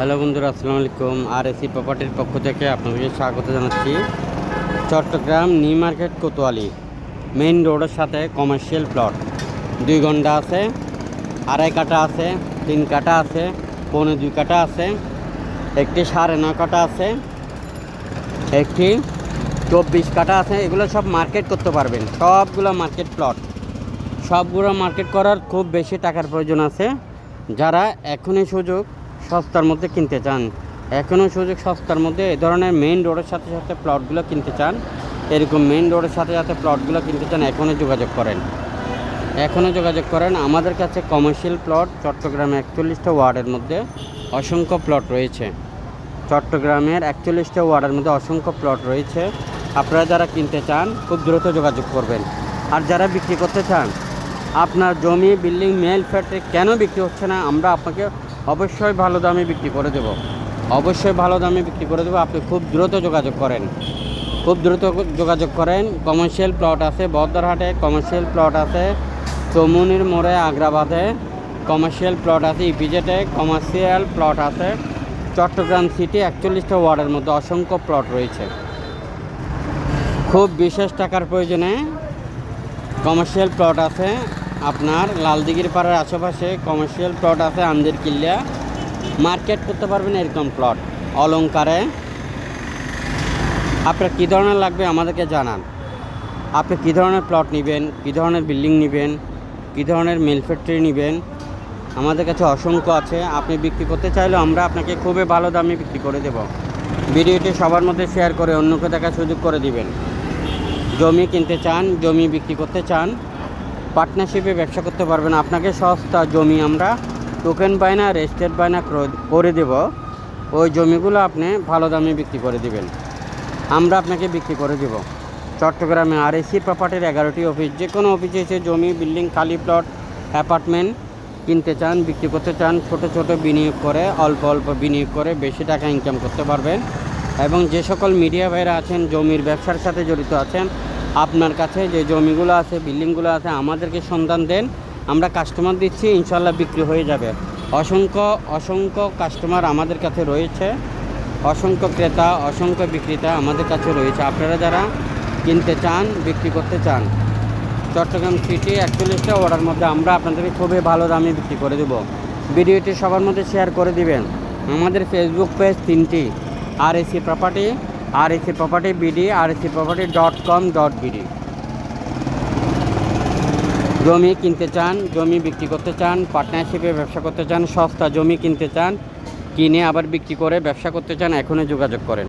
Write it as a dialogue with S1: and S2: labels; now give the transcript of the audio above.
S1: Hello বন্ধুরা, আসসালামু আলাইকুম। আর এসি প্রপার্টির পক্ষ থেকে আপনাদেরকে স্বাগত জানাচ্ছি। Chittagong New Market Kotwali, main রোডের সাথে কমার্শিয়াল প্লট দুই ঘণ্টা আছে, আড়াই কাটা আছে, তিন কাটা আছে, পৌনে দুই কাটা আছে, একটি সাড়ে নয় কাটা আছে, একটি চব্বিশ কাটা আছে। এগুলো সব মার্কেট করতে পারবেন, সবগুলো মার্কেট প্লট সবগুলো মার্কেট করার খুব বেশি টাকার প্রয়োজন আছে। যারা এখনই সুযোগ সস্তার মধ্যে কিনতে চান। এখনও সুযোগ সস্তার মধ্যে এ ধরনের মেইন রোডের সাথে সাথে প্লটগুলো কিনতে চান। এরকম মেইন রোডের সাথে সাথে প্লটগুলো কিনতে চান, এখনও যোগাযোগ করেন। এখনও যোগাযোগ করেন। আমাদের কাছে কমার্শিয়াল প্লট চট্টগ্রামে একচল্লিশটা ওয়ার্ডের মধ্যে অসংখ্য প্লট রয়েছে। চট্টগ্রামের একচল্লিশটা ওয়ার্ডের মধ্যে অসংখ্য প্লট রয়েছে। আপনারা যারা কিনতে চান, খুব দ্রুত যোগাযোগ করবেন। আর যারা বিক্রি করতে চান, আপনার জমি বিল্ডিং মেল ফ্যাক্টরি কেন বিক্রি হচ্ছে না, আমরা আপনাকে অবশ্যই ভালো দামে বিক্রি করে দেব। অবশ্যই ভালো দামে বিক্রি করে দেবো। আপনি খুব দ্রুত যোগাযোগ করেন। খুব দ্রুত যোগাযোগ করেন। কমার্শিয়াল প্লট আছে বদ্দারহাটে কমার্শিয়াল প্লট আছে চৌমুনির মোড়ে, আগ্রাবাদে। কমার্শিয়াল প্লট আছে ইপিজেটে কমার্শিয়াল প্লট আছে চট্টগ্রাম সিটি, একচল্লিশটা ওয়ার্ডের মধ্যে অসংখ্য প্লট রয়েছে। খুব বিশেষ টাকার প্রয়োজনে কমার্শিয়াল প্লট আছে আপনার লালদিঘির পাড়ার আশেপাশে কমার্শিয়াল প্লট আছে আমদের কিল্লা। মার্কেট করতে পারবেন এরকম প্লট অলঙ্কারে আপনার কী ধরনের লাগবে আমাদেরকে জানান। আপনি কী ধরনের প্লট নেবেন, কী ধরনের বিল্ডিং নেবেন, কী ধরনের মিল ফ্যাক্টরি নেবেন? আমাদের কাছে অসংখ্য আছে, আপনি বিক্রি করতে চাইলে আমরা আপনাকে খুবই ভালো দামে বিক্রি করে দেব। ভিডিওটি সবার মধ্যে শেয়ার করে অন্যকে দেখার সুযোগ করে দিবেন। জমি কিনতে চান, জমি বিক্রি করতে চান পার্টনারশিপে ব্যবসা করতে পারবেন আপনাকে সস্তা জমি আমরা টোকেন বায়না রেজিস্টার্ড বায়না ক্র- দেব। ওই জমিগুলো আপনি ভালো দামে বিক্রি করে দিবেন। আমরা আপনাকে বিক্রি করে দেব। চট্টগ্রামে আর এসি প্রপার্টির এগারোটি অফিস যে কোনো অফিসে এসে জমি বিল্ডিং খালি প্লট অ্যাপার্টমেন্ট কিনতে চান, বিক্রি করতে চান, ছোট ছোট বিনিয়োগ করে, অল্প অল্প বিনিয়োগ করে বেশি টাকা ইনকাম করতে পারবেন। এবং যে সকল মিডিয়া ভাইরা আছেন, জমির ব্যবসার সাথে জড়িত আছেন আপনার কাছে যে জমিগুলো আছে বিল্ডিংগুলো আছে, আমাদেরকে সন্ধান দেন। আমরা কাস্টমার দিচ্ছি ইনশাল্লাহ বিক্রি হয়ে যাবে। অসংখ্য অসংখ্য কাস্টমার আমাদের কাছে রয়েছে। অসংখ্য ক্রেতা, অসংখ্য বিক্রেতা আমাদের কাছে রয়েছে। আপনারা যারা কিনতে চান, বিক্রি করতে চান, চট্টগ্রাম সিটি একচল্লিশটা অর্ডার মধ্যে আমরা আপনাদেরকে খুবই ভালো দামে বিক্রি করে দেবো। ভিডিওটি সবার মধ্যে শেয়ার করে দিবেন। আমাদের ফেসবুক পেজ তিনটি R AC property R AC property BD R AC property dot com dot BD জমি কিনতে চান, জমি বিক্রি করতে চান পার্টনারশিপে ব্যবসা করতে চান, সস্তা জমি কিনতে চান, কিনে আবার বিক্রি করে ব্যবসা করতে চান, এখনই যোগাযোগ করেন।